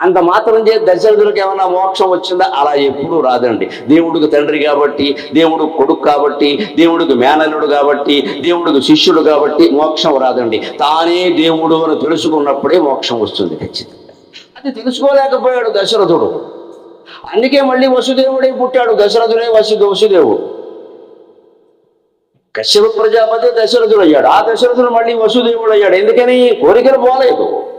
అంత మాత్రం చే దశరథులకు ఏమైనా మోక్షం వచ్చిందా? అలా ఎప్పుడూ రాదండి. దేవుడికి తండ్రి కాబట్టి దేవుడు కొడుకు కాబట్టి దేవుడికి మేనలుడు కాబట్టి దేవుడికి శిష్యుడు కాబట్టి మోక్షం రాదండి. తానే దేవుడు అని తెలుసుకున్నప్పుడే మోక్షం వస్తుంది ఖచ్చితంగా. అది తెలుసుకోలేకపోయాడు దశరథుడు. అందుకే మళ్ళీ వసుదేవుడే పుట్టాడు. దశరథుడే వసు వసుదేవుడు. కశ్యప ప్రజాపతి దశరథుడు అయ్యాడు ఆ దశరథుడు మళ్ళీ వసుదేవుడు అయ్యాడు ఎందుకని? కోరికలు పోలేదు.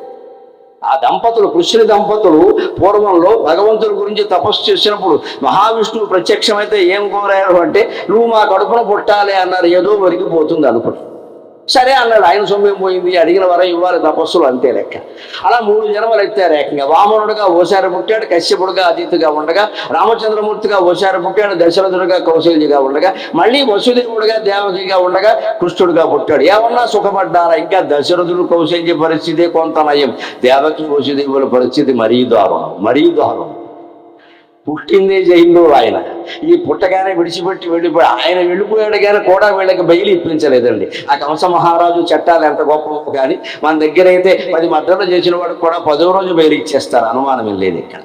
ఆ దంపతులు కృష్ణుని దంపతులు పూర్వంలో భగవంతుడి గురించి తపస్సు చేసినప్పుడు మహావిష్ణువు ప్రత్యక్షమైతే ఏం కోరారు అంటే నువ్వు మా కడుపున పుట్టాలి అన్నారు. ఏదో వరిగిపోతుంది అనుకుంటున్నాను సరే అన్నాడు ఆయన సొమ్మేం పోయింది? అడిగిన వరం ఇవ్వాలి తపస్సులు అంతే లెక్క. అలా మూడు జన్మలు ఎత్తారు ఏకంగా వామనుడుగా ఓసారి పుట్టాడు కశ్యపుడుగా అతిథిగా ఉండగా రామచంద్రమూర్తిగా ఓసారి పుట్టాడు దశరథుడుగా కౌశల్యగా ఉండగా మళ్ళీ వసుదేవుడుగా దేవకిగా ఉండగా కృష్ణుడుగా పుట్టాడు. ఏమన్నా సుఖపడ్డారా? ఇంకా దశరథుడు కౌశల్య పరిస్థితి కొంత నయం. దేవకి వసుదేవుల పరిస్థితి మరీ దారుణం మరీ దారుణం పుట్టిందే జైల్లో ఆయన. ఈ పుట్టగానే విడిచిపెట్టి వెళ్ళిపోయి ఆయన వెళ్ళిపోయాడు కానీ కూడా వీళ్ళకి బయలు ఇప్పించలేదండి. ఆ కంస మహారాజు చట్టాలు ఎంత గొప్ప కానీ మన దగ్గర అయితే పది మద్దతు చేసిన వాడు కూడా పదో రోజు బయలు ఇచ్చేస్తారు. అనుమానం లేదు ఇక్కడ.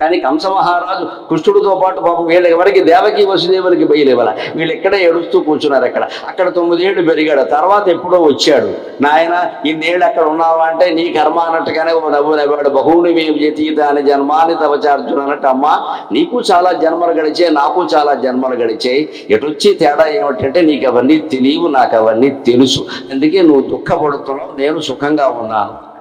కానీ కంస మహారాజు కృష్ణుడితో పాటు పాపం వీళ్ళ ఎవరికి దేవకి వసుదేవులకి బయలువల వీళ్ళు ఇక్కడే ఏడుస్తూ కూర్చున్నారు అక్కడ. అక్కడ తొమ్మిదేళ్ళు పెరిగాడు. తర్వాత ఎప్పుడో వచ్చాడు. నాయన ఇన్నేళ్ళు అక్కడ ఉన్నావా అంటే నీ కర్మ అన్నట్టుగానే ఓ నవ్వు నవ్వాడు. బహువుని మేము చేతి అని జన్మాని తవచార్జున అన్నట్టు అమ్మా నీకు చాలా జన్మలు గడిచే నాకు చాలా జన్మలు గడిచాయి. ఎటొచ్చి తేడా ఏమిటంటే నీకు అవన్నీ తెలియవు నాకు అవన్నీ తెలుసు. అందుకే నువ్వు దుఃఖపడుతున్నావు నేను సుఖంగా ఉన్నాను.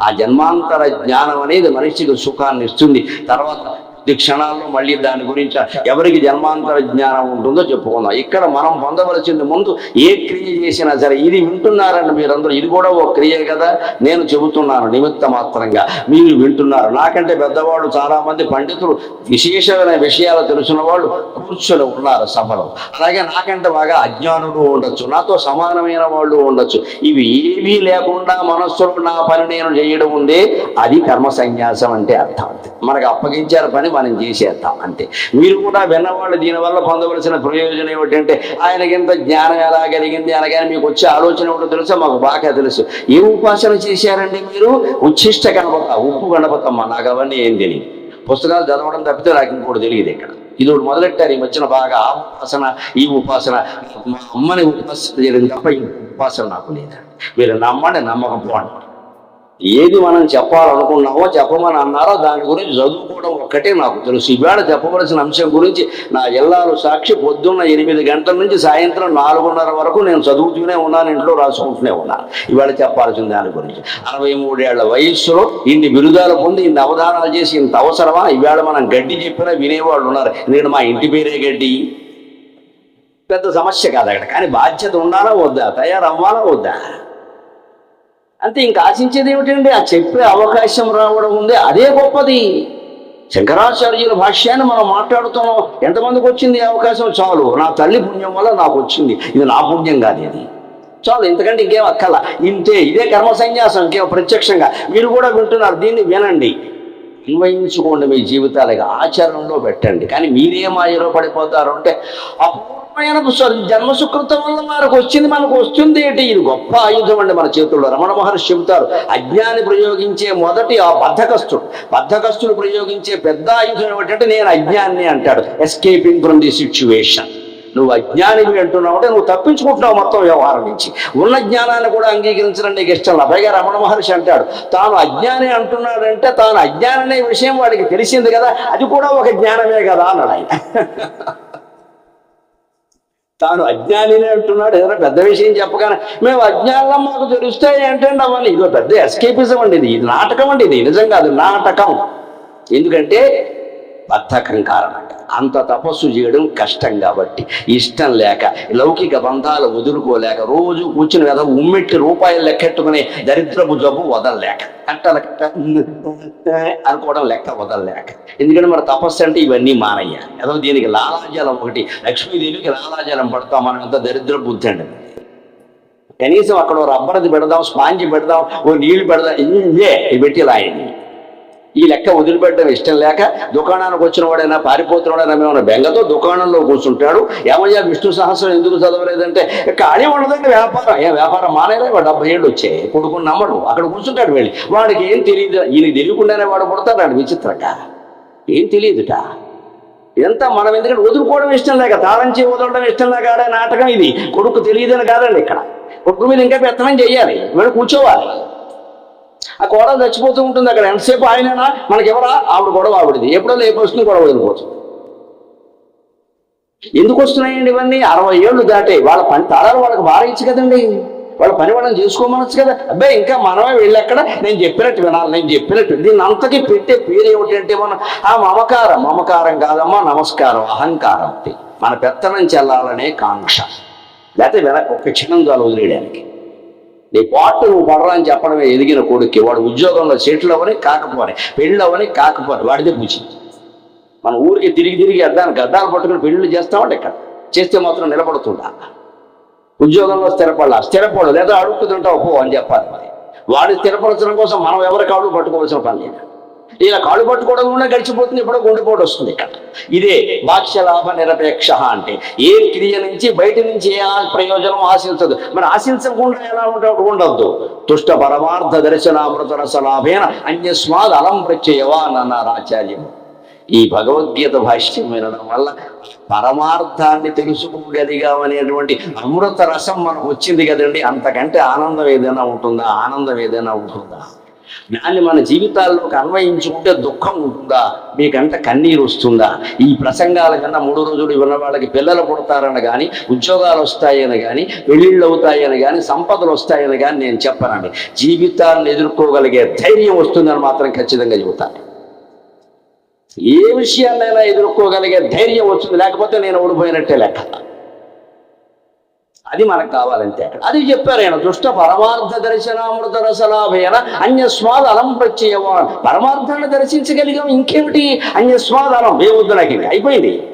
ఆ జన్మాంతర జ్ఞానం అనేది మనిషికి సుఖాన్ని ఇస్తుంది. తర్వాత కొద్ది క్షణాల్లో మళ్ళీ దాని గురించి ఎవరికి జన్మాంతర జ్ఞానం ఉంటుందో చెప్పుకుందాం. ఇక్కడ మనం పొందవలసింది ముందు ఏ క్రియ చేసినా సరే ఇది వింటున్నారండి మీరందరూ ఇది కూడా ఓ క్రియే కదా? నేను చెబుతున్నాను నిమిత్త మాత్రంగా. మీరు వింటున్నారు. నాకంటే పెద్దవాళ్ళు చాలామంది పండితులు విశేషమైన విషయాలు తెలిసిన వాళ్ళు కూర్చొని ఉన్నారు సభలో. అలాగే నాకంటే బాగా అజ్ఞానులు ఉండొచ్చు. నాతో సమానమైన వాళ్ళు ఉండొచ్చు. ఇవి ఏమీ లేకుండా మనస్సులో నా పని నేను చేయడం ఉందే అది కర్మ సన్యాసం అంటే అర్థం. మనకు అప్పగించారు పని మనం చేసేద్దాం అంతే. మీరు కూడా విన్నవాళ్ళు దీనివల్ల పొందవలసిన ప్రయోజనం ఏమిటంటే ఆయనకి జ్ఞానం ఎలా కలిగింది అనగానే మీకు వచ్చే ఆలోచన ఏమిటో తెలుసా? మాకు బాగా తెలుసు. ఏ ఉపాసన చేశారండి మీరు? ఉచ్ఛిష్ట గణపత ఉప్పు గణపతమ్మ నాకు అవన్నీ ఏం తెలియదు. పుస్తకాలు చదవడం తప్పితే నాకు ఇంకోటి తెలియదు ఇక్కడ. ఇది ఒకటి మొదలెట్టారు ఈ మధ్యన బాగా ఆ ఉపాసన ఈ ఉపాసన. మా అమ్మని ఉపాసన చేయడం తప్ప ఈ ఉపాసన నాకు లేదండి మీరు నమ్మండి నమ్మకం పోండి. ఏది మనం చెప్పాలనుకున్నామో చెప్పమని అన్నారో దాని గురించి చదువుకోవడం ఒక్కటే నాకు తెలుసు. ఈవేళ చెప్పవలసిన అంశం గురించి నా జిల్లాలో సాక్షి పొద్దున్న ఎనిమిది గంటల నుంచి సాయంత్రం నాలుగున్నర వరకు నేను చదువుతూనే ఉన్నాను ఇంట్లో రాసుకుంటూనే ఉన్నాను. ఇవాళ చెప్పాల్సిన దాని గురించి. అరవై మూడేళ్ళ వయస్సులో ఇన్ని బిరుదాలు పొంది ఇన్ని అవధానాలు చేసి ఇంత అవసరమా? ఈవేళ మనం గడ్డి చెప్పినా వినేవాళ్ళు ఉన్నారు. నేను మా ఇంటి పేరే గడ్డి. పెద్ద సమస్య కాదు అక్కడ. కానీ బాధ్యత ఉండాలా వద్దా? తయారవ్వాలా వద్దా? అంతే. ఇంకా ఆశించేది ఏమిటండి? ఆ చెప్పే అవకాశం రావడం ఉంది. అదే గొప్పది. శంకరాచార్యుల భాష్యాన్ని మనం మాట్లాడుతున్నాం. ఎంతమందికి వచ్చింది అవకాశం? చాలు. నా తల్లి పుణ్యం వల్ల నాకు వచ్చింది. ఇది నా పుణ్యం కాదు ఇది. చాలు ఇంతకంటే ఇంకేం అక్కల ఇంతే ఇదే కర్మ సన్యాసం ఇంకేం ప్రత్యక్షంగా. మీరు కూడా వింటున్నారు దీన్ని వినండి. అన్వయించుకోండి మీ జీవితాలుగా ఆచరణలో పెట్టండి. కానీ మీరే మాయలో పడిపోతారు అంటే అపూర్వమైన సు- జన్మ వల్ల మనకు వచ్చింది మనకు వస్తుంది ఏంటి? ఇది గొప్ప ఆయుధం అండి మన చేతుల్లో. రమణ మహర్షి చెబుతారు అజ్ఞాని ప్రయోగించే మొదటి ఆ బద్ధకస్తుడు బద్ధకస్తుడు ప్రయోగించే పెద్ద ఆయుధం ఏమిటంటే నేను అజ్ఞాన్ని అంటాడు. ఎస్కేపింగ్ ఫ్రమ్ ది సిచ్యువేషన్ నువ్వు అజ్ఞానివి అంటున్నావు అంటే నువ్వు తప్పించుకుంటున్నావు మొత్తం వ్యవహారం నుంచి. ఉన్న జ్ఞానాన్ని కూడా అంగీకరించడం నీకు ఇష్టం పైగా రమణ మహర్షి అంటాడు తాను అజ్ఞాని అంటున్నాడంటే తాను అజ్ఞాని అనే విషయం వాడికి తెలిసింది కదా అది కూడా ఒక జ్ఞానమే కదా అన్నాడు ఆయన. తాను అజ్ఞానినే అంటున్నాడు. ఏదైనా పెద్ద విషయం చెప్పగానే మేము అజ్ఞానం మాకు తెలుస్తాయి ఏంటంటే అవన్నీ ఇదో పెద్ద ఎస్కేపిజం అండి ఇది. ఇది నాటకం అండి ఇది నిజం కాదు నాటకం. ఎందుకంటే బద్ధకం కారణంగా అంత తపస్సు చేయడం కష్టం కాబట్టి ఇష్టం లేక లౌకిక బంధాలు వదులుకోలేక రోజు కూర్చుని కదా ఉమ్మెట్టి రూపాయలు లెక్కెట్టుకునే దరిద్రపు జబ్బు వదలలేక. కట్టల కట్ట అనుకోవడం లెక్క వదలలేక. ఎందుకంటే మన తపస్సు అంటే ఇవన్నీ మానయ్యాలి ఏదో దీనికి లాలాజలం ఒకటి లక్ష్మీదేవికి లాలాజలం పడతాం మనం ఎంత దరిద్ర బుద్ధి అండి. కనీసం అక్కడ రబ్బర్ది పెడదాం స్పాంజ్ పెడదాం ఓ నీళ్ళు పెడదాం ఇదే ఇవి పెట్టి లాయండి ఈ లెక్క వదిలిపెట్టడం ఇష్టం లేక దుకాణానికి వచ్చిన వాడైనా పారిపోతున్నాడైనా మేము బెంగతో దుకాణంలో కూర్చుంటాడు. ఏమయ్యా విష్ణు సహస్రం ఎందుకు చదవలేదంటే ఖాళీ ఉండదండి వ్యాపారం ఏ వ్యాపారం మానేలే వాడు డెబ్బై ఏళ్ళు వచ్చాయి కొడుకుని నమ్మడు. అక్కడ కూర్చుంటాడు వెళ్ళి. వాడికి ఏం తెలియదు ఈయన తెలియకుండానే వాడు పుడతాడు విచిత్రట ఏం తెలియదుట. ఇదంతా మనం ఎందుకంటే వదులుకోవడం ఇష్టం లేక తాళం చేయి వదలడం ఇష్టం లేక ఆడే నాటకం ఇది. కొడుకు తెలియదని కాదండి ఇక్కడ. కొడుకు మీద ఇంకా పెత్తనం చేయాలి వీడు కూర్చోవాలి. ఆ కోడలు చచ్చిపోతూ ఉంటుంది. అక్కడ ఎంతసేపు ఆయననా మనకెవరా ఆవిడ గొడవ ఆవిడది. ఎప్పుడో లేపు గొడవ వదిలిపోతుంది. ఎందుకు వస్తున్నాయండి ఇవన్నీ? అరవై ఏళ్ళు దాటే. వాళ్ళ పని తాళాలు వాళ్ళకి వారించు కదండి. వాళ్ళ పని వాళ్ళని చేసుకోమనొచ్చు కదా. అబ్బాయి ఇంకా మనమే వెళ్ళెక్కడ నేను చెప్పినట్టు వినాలి నేను చెప్పినట్టు. దీని అంతకి పెట్టే పేరు ఏమిటంటే మన ఆ మమకారం. మమకారం కాదమ్మా నమస్కారం అహంకారం. మన పెత్తనం చెల్లాలనే కాంక్ష. లేకపోతే వెనక ఒక క్షణం చాలు వదిలేయడానికి. నీ పాటు నువ్వు పడరా అని చెప్పడమే ఎదిగిన కొడుక్కి. వాడు ఉద్యోగంలో సెటిల్ అవ్వని కాకపోని పెళ్ళి అవ్వని కాకపోని వాడిదే పూచి మన ఊరికి తిరిగి తిరిగి అద్దానికి అద్దాలు పట్టుకుని పెళ్ళిళ్ళు చేస్తామంటే ఇక్కడ. చేస్తే మాత్రం నిలబడుతుండ. ఉద్యోగంలో స్థిరపడాల? స్థిరపడు లేదా అడుగుతుంటావు పో అని చెప్పాలి మరి. వాడిని స్థిరపరచడం కోసం మనం ఎవరికి అడుగు పట్టుకోవాల్సిన పని లేదు. ఇలా కాళ్ళు పట్టుకోవడం కూడా గడిచిపోతుంది ఇప్పుడు గుండెపోటు వస్తుంది ఇక్కడ. ఇదే బాక్ష్యలాభ నిరపేక్ష అంటే ఏ క్రియ నుంచి బయట నుంచి ఏ ప్రయోజనం ఆశించదు. మరి ఆశించకుండా ఎలా ఉంటే ఉండద్దు. తుష్ట పరమార్థ దర్శనామృత రసలాభేన అన్యస్మాద్ అలం ప్రత్యయవా అన్నారు ఆచార్యము ఈ భగవద్గీత భాష్యం వినడం వల్ల పరమార్థాన్ని తెలుసుకోగలిగామనేటువంటి అమృత రసం మనకు వచ్చింది కదండి. అంతకంటే ఆనందం ఏదైనా ఉంటుందా? ఆనందం ఏదైనా ఉంటుందా? దాన్ని మన జీవితాల్లోకి అన్వయించుకుంటే దుఃఖం ఉంటుందా? మీకంట కన్నీరు వస్తుందా? ఈ ప్రసంగాల కన్నా మూడు రోజులు ఇవ్వన వాళ్ళకి పిల్లలు పుడతారని కానీ ఉద్యోగాలు వస్తాయని కానీ పెళ్ళిళ్ళు అవుతాయని కానీ సంపదలు వస్తాయని కానీ నేను చెప్పనండి. జీవితాన్ని ఎదుర్కోగలిగే ధైర్యం వస్తుందని మాత్రం ఖచ్చితంగా చెబుతాను ఏ విషయాన్నైనా ఎదుర్కోగలిగే ధైర్యం వస్తుంది లేకపోతే నేను ఓడిపోయినట్టే లెక్క. అది మనకు కావాలంతే అది చెప్పారు ఆయన దుష్ట పరమార్థ దర్శనామృత రసలాభేన అన్యస్వాద అలం ప్రత్యయవాన్. పరమార్థాన్ని దర్శించగలిగాం ఇంకేమిటి? అన్యస్వాదలం. ఏ వద్దు నాకు అయిపోయింది.